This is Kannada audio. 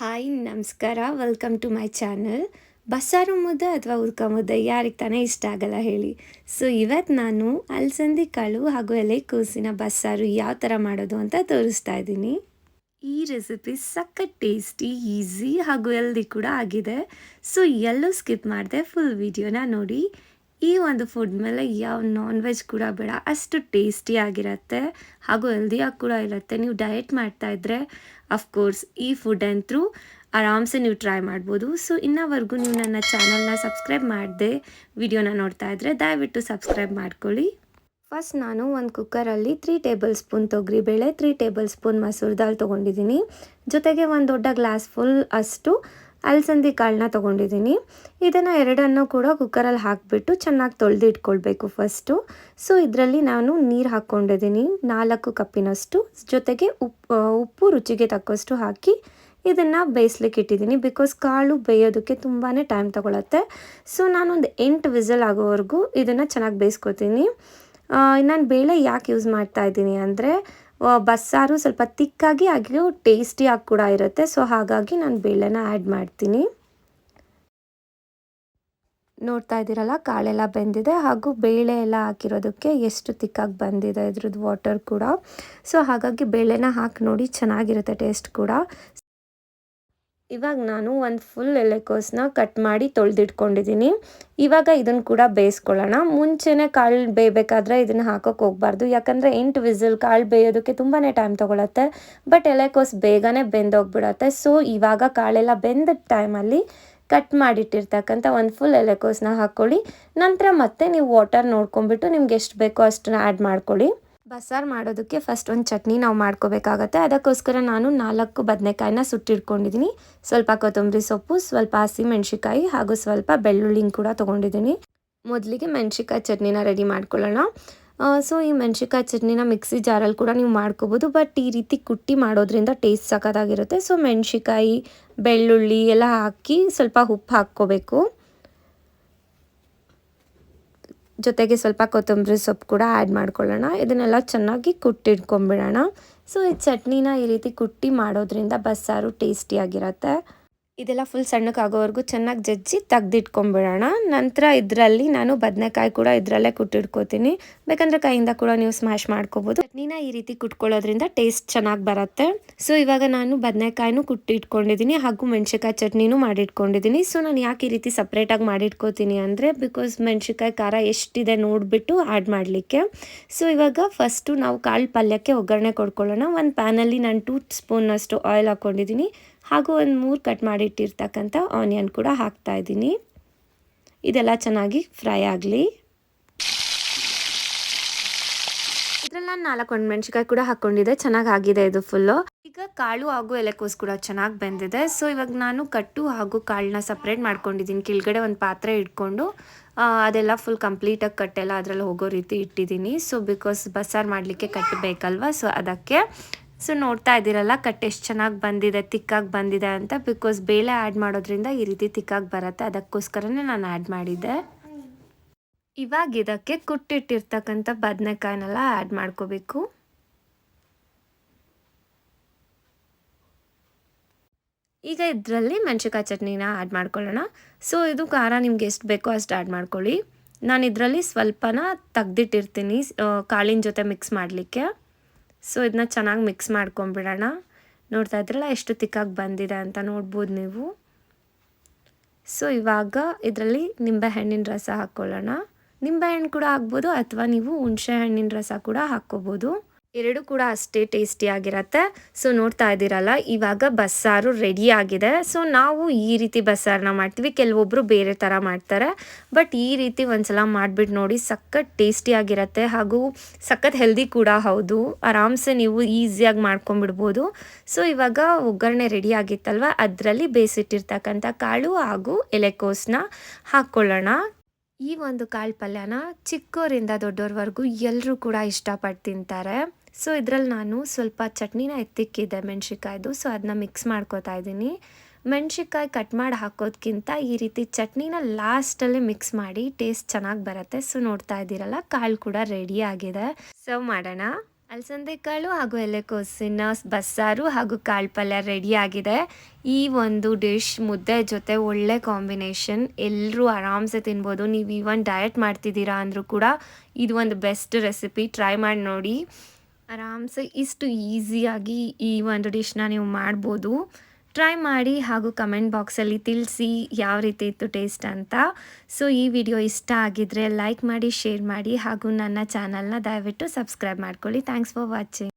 ಹಾಯ್, ನಮಸ್ಕಾರ. ವೆಲ್ಕಮ್ ಟು ಮೈ ಚಾನಲ್ ಬಸ್ಸಾರು ಮುದ್ದೆ ಅಥವಾ ಉದ್ಕ ಮುದ್ದೆ ಯಾರಿಗೆ ತಾನೇ ಇಷ್ಟ ಆಗಲ್ಲ ಹೇಳಿ. ಸೊ ಇವತ್ತು ನಾನು ಅಲಸಂದಿ ಕಾಳು ಹಾಗೂ ಎಲೆ ಕೂಸಿನ ಬಸ್ಸಾರು ಯಾವ ಥರ ಮಾಡೋದು ಅಂತ ತೋರಿಸ್ತಾ ಇದ್ದೀನಿ. ಈ ರೆಸಿಪಿ ಸಖತ್ ಟೇಸ್ಟಿ ಈಸಿ ಹಾಗೂ ಎಲ್ದಿ ಕೂಡ ಆಗಿದೆ. ಸೊ ಎಲ್ಲೂ ಸ್ಕಿಪ್ ಮಾಡಿದೆ ಫುಲ್ ವಿಡಿಯೋನ ನೋಡಿ. ಈ ಒಂದು ಫುಡ್ ಮೇಲೆ ಯಾವ ನಾನ್ ವೆಜ್ ಕೂಡ ಬೇಡ, ಅಷ್ಟು ಟೇಸ್ಟಿ ಆಗಿರುತ್ತೆ. ಹಾಗೂ ಹೆಲ್ದಿಯಾಗಿ ಕೂಡ ಇರುತ್ತೆ. ನೀವು ಡಯಟ್ ಮಾಡ್ತಾ ಇದ್ದರೆ ಅಫ್ಕೋರ್ಸ್ ಈ ಫುಡ್ ಅಂತೂ ಆರಾಮ್ಸೆ ನೀವು ಟ್ರೈ ಮಾಡ್ಬೋದು. ಸೊ ಇನ್ನವರೆಗೂ ನೀವು ನನ್ನ ಚಾನಲ್ನ ಸಬ್ಸ್ಕ್ರೈಬ್ ಮಾಡಿದೆ ವಿಡಿಯೋನ ನೋಡ್ತಾ ಇದ್ದರೆ ದಯವಿಟ್ಟು ಸಬ್ಸ್ಕ್ರೈಬ್ ಮಾಡ್ಕೊಳ್ಳಿ. ಫಸ್ಟ್ ನಾನು ಒಂದು ಕುಕ್ಕರಲ್ಲಿ ತ್ರೀ ಟೇಬಲ್ ಸ್ಪೂನ್ ತೊಗರಿಬೇಳೆ ತ್ರೀ ಟೇಬಲ್ ಸ್ಪೂನ್ ಮಸೂರ್ ದಾಲ್ ತೊಗೊಂಡಿದ್ದೀನಿ. ಜೊತೆಗೆ ಒಂದು ದೊಡ್ಡ ಗ್ಲಾಸ್ ಫುಲ್ ಅಷ್ಟು ಅಲಸಂದಿ ಕಾಳನ್ನ ತೊಗೊಂಡಿದ್ದೀನಿ. ಇದನ್ನು ಎರಡನ್ನು ಕೂಡ ಕುಕ್ಕರಲ್ಲಿ ಹಾಕಿಬಿಟ್ಟು ಚೆನ್ನಾಗಿ ತೊಳೆದು ಇಟ್ಕೊಳ್ಬೇಕು ಫಸ್ಟು ಸೊ ಇದರಲ್ಲಿ ನಾನು ನೀರು ಹಾಕ್ಕೊಂಡಿದ್ದೀನಿ. ನಾಲ್ಕು ಕಪ್ಪಿನಷ್ಟು. ಜೊತೆಗೆ ಉಪ್ಪು ಉಪ್ಪು ರುಚಿಗೆ ತಕ್ಕಷ್ಟು ಹಾಕಿ ಇದನ್ನು ಬೇಯಿಸ್ಲಿಕ್ಕೆ ಇಟ್ಟಿದ್ದೀನಿ. ಬಿಕಾಸ್ ಕಾಳು ಬೇಯೋದಕ್ಕೆ ತುಂಬಾ ಟೈಮ್ ತೊಗೊಳತ್ತೆ. ಸೊ ನಾನೊಂದು ಎಂಟು ವಿಸಲ್ ಆಗೋವರೆಗೂ ಇದನ್ನು ಚೆನ್ನಾಗಿ ಬೇಯಿಸ್ಕೊತೀನಿ. ನಾನು ಬೇಳೆ ಯಾಕೆ ಯೂಸ್ ಮಾಡ್ತಾ ಇದ್ದೀನಿ ಅಂದರೆ ಬಸ್ಸಾರು ಸ್ವಲ್ಪ ತಿಕ್ಕಾಗಿ ಹಾಗೆಯೂ ಟೇಸ್ಟಿಯಾಗಿ ಕೂಡ ಇರುತ್ತೆ. ಸೊ ಹಾಗಾಗಿ ನಾನು ಬೇಳೆನ ಆ್ಯಡ್ ಮಾಡ್ತೀನಿ. ನೋಡ್ತಾ ಇದ್ದೀರಲ್ಲ, ಕಾಳೆಲ್ಲ ಬೆಂದಿದೆ ಹಾಗೂ ಬೇಳೆ ಎಲ್ಲ ಹಾಕಿರೋದಕ್ಕೆ ಎಷ್ಟು ತಿಕ್ಕಾಗಿ ಬಂದಿದೆ ಇದ್ರದ್ದು ವಾಟರ್ ಕೂಡ. ಸೊ ಹಾಗಾಗಿ ಬೇಳೆನ ಹಾಕಿ ನೋಡಿ ಚೆನ್ನಾಗಿರುತ್ತೆ ಟೇಸ್ಟ್ ಕೂಡ. ಇವಾಗ ನಾನು ಒಂದು ಫುಲ್ ಎಲೆಕೋಸನ್ನ ಕಟ್ ಮಾಡಿ ತೊಳೆದಿಟ್ಕೊಂಡಿದ್ದೀನಿ ಇವಾಗ ಇದನ್ನು ಕೂಡ ಬೇಯಿಸ್ಕೊಳ್ಳೋಣ. ಮುಂಚೆನೆ ಕಾಳು ಬೇಯಬೇಕಾದ್ರೆ ಇದನ್ನು ಹಾಕೋಕೆ ಹೋಗ್ಬಾರ್ದು. ಯಾಕಂದರೆ ಎಂಟು ವಿಸಿಲ್ ಕಾಳು ಬೇಯೋದಕ್ಕೆ ತುಂಬಾ ಟೈಮ್ ತೊಗೊಳತ್ತೆ. ಬಟ್ ಎಲೆಕೋಸ್ ಬೇಗನೆ ಬೆಂದೋಗ್ಬಿಡತ್ತೆ. ಸೊ ಇವಾಗ ಕಾಳೆಲ್ಲ ಬೆಂದ ಟೈಮಲ್ಲಿ ಕಟ್ ಮಾಡಿಟ್ಟಿರ್ತಕ್ಕಂಥ ಒಂದು ಫುಲ್ ಎಲೆಕೋಸನ್ನ ಹಾಕ್ಕೊಳ್ಳಿ. ನಂತರ ಮತ್ತೆ ನೀವು ವಾಟರ್ ನೋಡ್ಕೊಂಬಿಟ್ಟು ನಿಮ್ಗೆ ಎಷ್ಟು ಬೇಕೋ ಅಷ್ಟನ್ನ ಆ್ಯಡ್ ಮಾಡ್ಕೊಳ್ಳಿ. ಬಸ್ಸಾರು ಮಾಡೋದಕ್ಕೆ ಫಸ್ಟ್ ಒಂದು ಚಟ್ನಿ ನಾವು ಮಾಡ್ಕೋಬೇಕಾಗತ್ತೆ. ಅದಕ್ಕೋಸ್ಕರ ನಾನು ನಾಲ್ಕು ಬದನೆಕಾಯಿನ ಸುಟ್ಟಿಟ್ಕೊಂಡಿದ್ದೀನಿ ಸ್ವಲ್ಪ ಕೊತ್ತಂಬರಿ ಸೊಪ್ಪು, ಸ್ವಲ್ಪ ಹಸಿ ಮೆಣಸಿಕಾಯಿ ಹಾಗೂ ಸ್ವಲ್ಪ ಬೆಳ್ಳುಳ್ಳಿ ಕೂಡ ತೊಗೊಂಡಿದ್ದೀನಿ ಮೊದಲಿಗೆ ಮೆಣಸಿಕಾಯಿ ಚಟ್ನಿನ ರೆಡಿ ಮಾಡ್ಕೊಳ್ಳೋಣ. ಸೊ ಈ ಮೆಣಸಿಕಾಯಿ ಚಟ್ನಿನ ಮಿಕ್ಸಿ ಜಾರಲ್ಲಿ ಕೂಡ ನೀವು ಮಾಡ್ಕೋಬೋದು. ಬಟ್ ಈ ರೀತಿ ಕುಟ್ಟಿ ಮಾಡೋದ್ರಿಂದ ಟೇಸ್ಟ್ ಸಖತ್ತಾಗಿರುತ್ತೆ. ಸೊ ಮೆಣಸಿಕಾಯಿ ಬೆಳ್ಳುಳ್ಳಿ ಎಲ್ಲ ಹಾಕಿ ಸ್ವಲ್ಪ ಉಪ್ಪು ಹಾಕ್ಕೋಬೇಕು. ಜೊತೆಗೆ ಸ್ವಲ್ಪ ಕೊತ್ತಂಬರಿ ಸೊಪ್ಪು ಕೂಡ ಆ್ಯಡ್ ಮಾಡ್ಕೊಳ್ಳೋಣ. ಇದನ್ನೆಲ್ಲ ಚೆನ್ನಾಗಿ ಕುಟ್ಟಿಟ್ಕೊಂಬಿಡೋಣ ಸೊ ಈ ಚಟ್ನಿನ ಈ ರೀತಿ ಕುಟ್ಟಿ ಮಾಡೋದ್ರಿಂದ ಬಸ್ಸಾರು ಟೇಸ್ಟಿಯಾಗಿರುತ್ತೆ ಇದೆಲ್ಲ ಫುಲ್ ಸಣ್ಣಕ್ಕಾಗೋವರೆಗೂ ಚೆನ್ನಾಗಿ ಜಜ್ಜಿ ತೆಗ್ದಿಟ್ಕೊಂಬಿಡೋಣ. ನಂತರ ಇದರಲ್ಲಿ ನಾನು ಬದನೆಕಾಯಿ ಕೂಡ ಇದರಲ್ಲೇ ಕುಟ್ಟಿಟ್ಕೋತೀನಿ. ಬೇಕಂದರೆ ಕೈಯಿಂದ ಕೂಡ ನೀವು ಸ್ಮ್ಯಾಶ್ ಮಾಡ್ಕೋಬೋದು. ಚಟ್ನಿನ ಈ ರೀತಿ ಕುಟ್ಕೊಳ್ಳೋದ್ರಿಂದ ಟೇಸ್ಟ್ ಚೆನ್ನಾಗಿ ಬರುತ್ತೆ. ಸೊ ಇವಾಗ ನಾನು ಬದನೆಕಾಯಿನೂ ಕುಟ್ಟಿಟ್ಕೊಂಡಿದ್ದೀನಿ ಹಾಗೂ ಮೆಣಸಿಕಾಯಿ ಚಟ್ನಿನೂ ಮಾಡಿಟ್ಕೊಂಡಿದ್ದೀನಿ. ಸೊ ನಾನು ಯಾಕೆ ಈ ರೀತಿ ಸಪ್ರೇಟಾಗಿ ಮಾಡಿಟ್ಕೋತೀನಿ ಅಂದರೆ ಬಿಕಾಸ್ ಮೆಣಸಿಕಾಯಿ ಖಾರ ಎಷ್ಟಿದೆ ನೋಡಿಬಿಟ್ಟು ಆ್ಯಡ್ ಮಾಡಲಿಕ್ಕೆ. ಸೊ ಇವಾಗ ಫಸ್ಟು ನಾವು ಕಾಳು ಪಲ್ಯಕ್ಕೆ ಒಗ್ಗರಣೆ ಕೊಡ್ಕೊಳ್ಳೋಣ. ಒಂದು ಪ್ಯಾನಲ್ಲಿ ನಾನು ಟೂ ಸ್ಪೂನಷ್ಟು ಆಯಿಲ್ ಹಾಕ್ಕೊಂಡಿದ್ದೀನಿ ಹಾಗೂ ಒಂದು ಮೂರು ಕಟ್ ಮಾಡಿಟ್ಟಿರ್ತಕ್ಕಂಥ ಆನಿಯನ್ ಕೂಡ ಹಾಕ್ತಾ ಇದ್ದೀನಿ. ಇದೆಲ್ಲ ಚೆನ್ನಾಗಿ ಫ್ರೈ ಆಗಲಿ. ಇದ್ರಲ್ಲಿ ನಾನು ನಾಲ್ಕು ಮೆಣಸಿಕಾಯಿ ಕೂಡ ಹಾಕ್ಕೊಂಡಿದ್ದೆ. ಚೆನ್ನಾಗಿ ಆಗಿದೆ ಇದು ಫುಲ್ಲು ಈಗ ಕಾಳು ಹಾಗೂ ಎಲೆಕೋಸು ಕೂಡ ಚೆನ್ನಾಗಿ ಬೆಂದಿದೆ. ಸೊ ಇವಾಗ ನಾನು ಕಟ್ಟು ಹಾಗೂ ಕಾಳನ್ನ ಸಪ್ರೇಟ್ ಮಾಡ್ಕೊಂಡಿದ್ದೀನಿ. ಕೆಳಗಡೆ ಒಂದು ಪಾತ್ರೆ ಇಟ್ಕೊಂಡು ಅದೆಲ್ಲ ಫುಲ್ ಕಂಪ್ಲೀಟಾಗಿ ಕಟ್ಟೆಲ್ಲ ಅದರಲ್ಲಿ ಹೋಗೋ ರೀತಿ ಇಟ್ಟಿದ್ದೀನಿ. ಸೊ ಬಿಕಾಸ್ ಬಸ್ಸಾರು ಮಾಡಲಿಕ್ಕೆ ಕಟ್ಟು ಬೇಕಲ್ವ? ಸೊ ಅದಕ್ಕೆ ಸೊ ನೋಡ್ತಾ ಇದ್ದೀರಲ್ಲ, ಕಟ್ ಎಷ್ಟು ಚೆನ್ನಾಗಿ ಬಂದಿದೆ, ತಿಕ್ಕಾಗಿ ಬಂದಿದೆ ಅಂತ ಬಿಕಾಸ್ ಬೇಳೆ ಆ್ಯಡ್ ಮಾಡೋದ್ರಿಂದ ಈ ರೀತಿ ತಿಕ್ಕಾಗಿ ಬರುತ್ತೆ. ಅದಕ್ಕೋಸ್ಕರನೇ ನಾನು ಆ್ಯಡ್ ಮಾಡಿದ್ದೆ. ಇವಾಗ ಇದಕ್ಕೆ ಕುಟ್ಟಿಟ್ಟಿರ್ತಕ್ಕಂಥ ಬದನೆಕಾಯಿನೆಲ್ಲ ಆ್ಯಡ್ ಮಾಡ್ಕೋಬೇಕು. ಈಗ ಇದರಲ್ಲಿ ಮೆಣಸಿಕಾಯಿ ಚಟ್ನಿನ ಆ್ಯಡ್ ಮಾಡ್ಕೊಳ್ಳೋಣ. ಸೊ ಇದು ಖಾರ ನಿಮ್ಗೆ ಎಷ್ಟು ಬೇಕೋ ಅಷ್ಟು ಆ್ಯಡ್ ಮಾಡ್ಕೊಳ್ಳಿ. ನಾನು ಇದರಲ್ಲಿ ಸ್ವಲ್ಪನ ತೆಗ್ದಿಟ್ಟಿರ್ತೀನಿ ಕಾಳಿನ ಜೊತೆ ಮಿಕ್ಸ್ ಮಾಡಲಿಕ್ಕೆ. ಸೊ ಇದನ್ನ ಚೆನ್ನಾಗಿ ಮಿಕ್ಸ್ ಮಾಡ್ಕೊಂಬಿಡೋಣ ನೋಡ್ತಾ ಇದ್ರಲ್ಲ ಎಷ್ಟು ತಿಕ್ಕಾಗಿ ಬಂದಿದೆ ಅಂತ ನೋಡ್ಬೋದು ನೀವು. ಸೊ ಇವಾಗ ಇದರಲ್ಲಿ ನಿಂಬೆಹಣ್ಣಿನ ರಸ ಹಾಕ್ಕೊಳ್ಳೋಣ. ನಿಂಬೆಹಣ್ಣು ಕೂಡ ಹಾಕ್ಬೋದು ಅಥವಾ ನೀವು ಹುಣಸೆ ಹಣ್ಣಿನ ರಸ ಕೂಡ ಹಾಕ್ಕೋಬೋದು. ಎರಡು ಕೂಡ ಅಷ್ಟೇ ಟೇಸ್ಟಿಯಾಗಿರತ್ತೆ ಸೊ ನೋಡ್ತಾ ಇದ್ದೀರಲ್ಲ, ಇವಾಗ ಬಸ್ಸಾರು ರೆಡಿ ಆಗಿದೆ. ಸೊ ನಾವು ಈ ರೀತಿ ಬಸ್ಸಾರನ್ನ ಮಾಡ್ತೀವಿ. ಕೆಲವೊಬ್ಬರು ಬೇರೆ ಥರ ಮಾಡ್ತಾರೆ. ಬಟ್ ಈ ರೀತಿ ಒಂದ್ಸಲ ಮಾಡಿಬಿಟ್ಟು ನೋಡಿ ಸಖತ್ ಟೇಸ್ಟಿಯಾಗಿರತ್ತೆ ಹಾಗೂ ಸಖತ್ ಹೆಲ್ದಿ ಕೂಡ ಹೌದು. ಆರಾಮ್ಸೆ ನೀವು ಈಸಿಯಾಗಿ ಮಾಡ್ಕೊಂಬಿಡ್ಬೋದು ಸೊ ಇವಾಗ ಒಗ್ಗರಣೆ ರೆಡಿ ಆಗಿತ್ತಲ್ವ? ಅದರಲ್ಲಿ ಬೇಯಿಸಿಟ್ಟಿರ್ತಕ್ಕಂಥ ಕಾಳು ಹಾಗೂ ಎಲೆಕೋಸನ್ನ ಹಾಕ್ಕೊಳ್ಳೋಣ. ಈ ಒಂದು ಕಾಳು ಪಲ್ಯನ ಚಿಕ್ಕೋರಿಂದ ದೊಡ್ಡೋರ್ವರೆಗೂ ಎಲ್ಲರೂ ಕೂಡ ಇಷ್ಟಪಟ್ಟು ತಿಂತಾರೆ. ಸೊ ಇದರಲ್ಲಿ ನಾನು ಸ್ವಲ್ಪ ಚಟ್ನಿನ ಎತ್ತಿಕ್ಕಿದ್ದೆ ಮೆಣ್ಸಿಕಾಯ್ದು ಸೊ ಅದನ್ನ ಮಿಕ್ಸ್ ಮಾಡ್ಕೋತಾ ಇದ್ದೀನಿ. ಮೆಣ್ಸಿಕಾಯಿ ಕಟ್ ಮಾಡಿ ಹಾಕೋದ್ಕಿಂತ ಈ ರೀತಿ ಚಟ್ನಿನ ಲಾಸ್ಟಲ್ಲಿ ಮಿಕ್ಸ್ ಮಾಡಿ ಟೇಸ್ಟ್ ಚೆನ್ನಾಗಿ ಬರುತ್ತೆ. ಸೊ ನೋಡ್ತಾ ಇದ್ದೀರಲ್ಲ, ಕಾಳು ಕೂಡ ರೆಡಿ ಆಗಿದೆ. ಸರ್ವ್ ಮಾಡೋಣ. ಅಲಸಂದೆ ಕಾಳು ಹಾಗೂ ಎಲೆಕೋಸಿನ ಬಸ್ಸಾರು ಹಾಗೂ ಕಾಳು ಪಲ್ಯ ರೆಡಿ ಆಗಿದೆ. ಈ ಒಂದು ಡಿಶ್ ಮುದ್ದೆ ಜೊತೆ ಒಳ್ಳೆ ಕಾಂಬಿನೇಷನ್ ಎಲ್ಲರೂ ಆರಾಮ್ಸೆ ತಿನ್ಬೋದು. ನೀವು ಈವನ್ ಡಯಟ್ ಮಾಡ್ತಿದ್ದೀರಾ ಅಂದರೂ ಕೂಡ ಇದು ಒಂದು ಬೆಸ್ಟ್ ರೆಸಿಪಿ ಟ್ರೈ ಮಾಡಿ ನೋಡಿ. ಆರಾಮ್ಸೆ ಇಷ್ಟು ಈಸಿಯಾಗಿ ಈ ಒಂದು ಡಿಶ್ನ ನೀವು ಮಾಡ್ಬೋದು. ಟ್ರೈ ಮಾಡಿ ಹಾಗೂ ಕಮೆಂಟ್ ಬಾಕ್ಸಲ್ಲಿ ತಿಳಿಸಿ ಯಾವ ರೀತಿ ಇತ್ತು ಟೇಸ್ಟ್ ಅಂತ. ಸೊ, ಈ ವಿಡಿಯೋ ಇಷ್ಟ ಆಗಿದ್ರೆ ಲೈಕ್ ಮಾಡಿ, ಶೇರ್ ಮಾಡಿ ಹಾಗೂ ನನ್ನ ಚಾನಲ್ನ ದಯವಿಟ್ಟು ಸಬ್ಸ್ಕ್ರೈಬ್ ಮಾಡ್ಕೊಳ್ಳಿ. Thanks for watching.